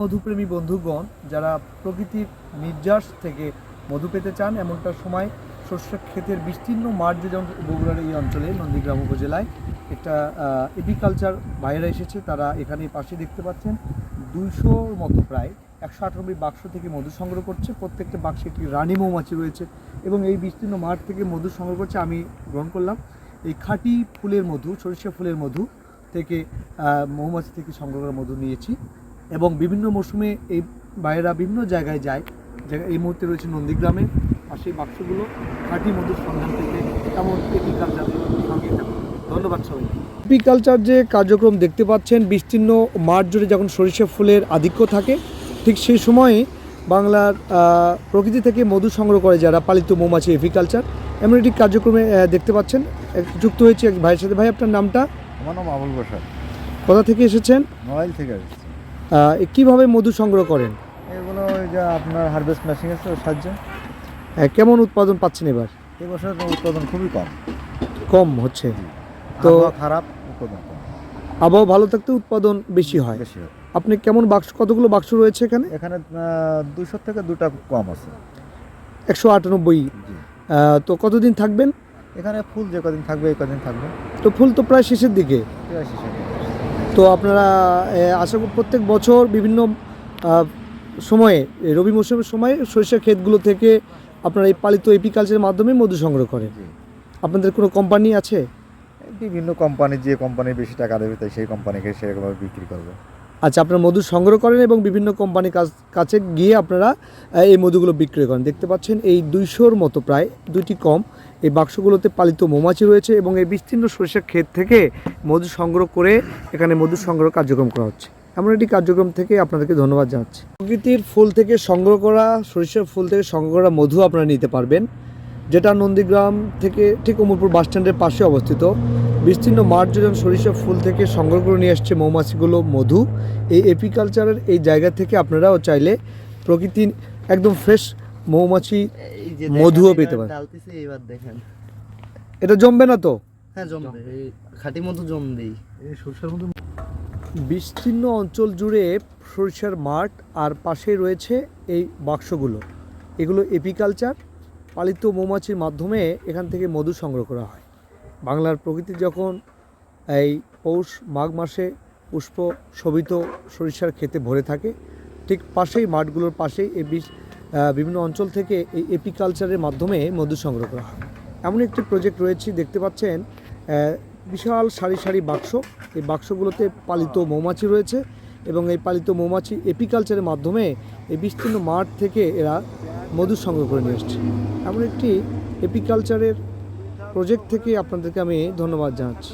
মধুপ্রেমী বন্ধুগণ, যারা প্রকৃতির নির্যাস থেকে মধু পেতে চান, এমনটা সময় শস্য ক্ষেতের বিস্তীর্ণ মাঠ যে যেমন বগুড়ার এই অঞ্চলে, নন্দীগ্রাম উপজেলায় একটা এপিকালচার বাইরে এসেছে, তারা এখানে পাশে দেখতে পাচ্ছেন, দুইশোর মতো প্রায় একশো আটানব্বই বাক্স থেকে মধু সংগ্রহ করছে, প্রত্যেকটা বাক্সে একটি রানী মৌমাছি রয়েছে এবং এই বিস্তীর্ণ মাঠ থেকে মধু সংগ্রহ করছে, আমি গ্রহণ করলাম। এই খাঁটি ফুলের মধু সরিষা ফুলের মধু থেকে মৌমাছি থেকে সংগ্রহ করা মধু নিয়েছি। এবং বিভিন্ন মৌসুমে এই বাইরেরা বিভিন্ন জায়গায় যায়। এই মুহূর্তে রয়েছে নন্দীগ্রামে। আর সেই বাক্সগুলো খাঁটি মধুর সন্ধান থেকে এমন এপিকালচার সঙ্গে ধন্যবাদ সবাই এপিকালচার যে কার্যক্রম দেখতে পাচ্ছেন বিস্তীর্ণ মাঠ জুড়ে যখন সরিষা ফুলের আধিক্য থাকে ঠিক সেই সময়ে বাংলার প্রকৃতি থেকে মধু সংগ্রহ করে যারা পালিত মৌমাছি এপিকালচার এমন একটি কার্যক্রমে দেখতে পাচ্ছেন। যুক্ত হয়েছে এক ভাইয়ের সাথে। ভাই আপনার নামটা? আমার নাম আবুল বসার কোথা থেকে এসেছেন? মোবাইল থেকে কীভাবে মধু সংগ্রহ করেন? এগুলো ওই যে আপনার হারভেস্ট মেশিন আছে ওর সাহায্যে। হ্যাঁ, কেমন উৎপাদন পাচ্ছেন এবার? এবছর উৎপাদন খুবই কম। কম হচ্ছে। তো খারাপ উৎপাদন কম। আবহাওয়া ভালো থাকতে উৎপাদন বেশি হয়। বেশি হয়। আপনি কেমন বাক্স কতগুলো বাক্স রয়েছে এখানে? এখানে দুশো থেকে দুটা কম আছে। একশো আটানব্বই। তো কতদিন থাকবেন? এখানে ফুল যে কদিন থাকবে এই কদিন থাকবে। তো ফুল তো প্রায় শেষের দিকে। প্রায় শেষে তো আপনারা আশা করি প্রত্যেক বছর বিভিন্ন সময়ে রবি মৌসুমের সময় সরিষার ক্ষেতগুলো থেকে আপনারা এই পালিত এপিকালচারের মাধ্যমে মধু সংগ্রহ করেন। আপনাদের কোনো কোম্পানি আছে? বিভিন্ন কোম্পানি যে কোম্পানি বেশি টাকা দেবে তাই সেই কোম্পানিকে সেরকমভাবে বিক্রি করবে। আচ্ছা আপনারা মধু সংগ্রহ করেন এবং বিভিন্ন কোম্পানির কাছ কাছে গিয়ে আপনারা এই মধুগুলো বিক্রি করেন। দেখতে পাচ্ছেন এই দুইশোর মতো প্রায় দুইটি কম। এই বাক্সগুলোতে পালিত মৌমাছি রয়েছে এবং এই বিস্তীর্ণ সরিষার ক্ষেত থেকে মধু সংগ্রহ করে এখানে মধু সংগ্রহ কার্যক্রম করা হচ্ছে। এমন একটি কার্যক্রম থেকে আপনাদেরকে ধন্যবাদ জানাচ্ছি। প্রকৃতির ফুল থেকে সংগ্রহ করা, সরিষার ফুল থেকে সংগ্রহ করা মধু আপনারা নিতে পারবেন, যেটা নন্দীগ্রাম থেকে ঠিক অমরপুর বাস স্ট্যান্ডের পাশে অবস্থিত। বিস্তীর্ণ মাঠ জুড়ে সরিষা ফুল থেকে সংগ্রহ করে নিয়ে আসছে মৌমাছিগুলো মধু। এই এপিকালচারের এই জায়গা থেকে আপনারাও চাইলে প্রকৃতির একদম ফ্রেশ মৌমাছি মধুও পেতে পারে। ডালতেছে এবার দেখেন। এটা জমবে না তো? হ্যাঁ জমবে। এই খাঁটি মধু জমবেই। সরিষার বিস্তীর্ণ অঞ্চল জুড়ে সরিষার মাঠ আর পাশে রয়েছে এই বাক্সগুলো। এগুলো এপিকালচার পালিত মৌমাছির মাধ্যমে এখান থেকে মধু সংগ্রহ করা হয়। বাংলার প্রকৃতি যখন এই পৌষ মাঘ মাসে পুষ্প শোভিত সরিষার খেতে ভরে থাকে ঠিক পাশেই মাঠগুলোর পাশেই এই বিশ- বিভিন্ন অঞ্চল থেকে এই এপিকালচারের মাধ্যমে মধু সংগ্রহ করা হয়। এমন একটি প্রজেক্ট রয়েছে, দেখতে পাচ্ছেন বিশাল সারি সারি বাক্স। এই বাক্সগুলোতে পালিত মৌমাছি রয়েছে এবং এই পালিত মৌমাছি এপিকালচারের মাধ্যমে এই বিস্তীর্ণ মাঠ থেকে এরা মধু সংগ্রহ করে নিয়ে এসছে এমন একটি এপিকালচারের প্রজেক্ট থেকে আপনাদেরকে আমি ধন্যবাদ জানাচ্ছি।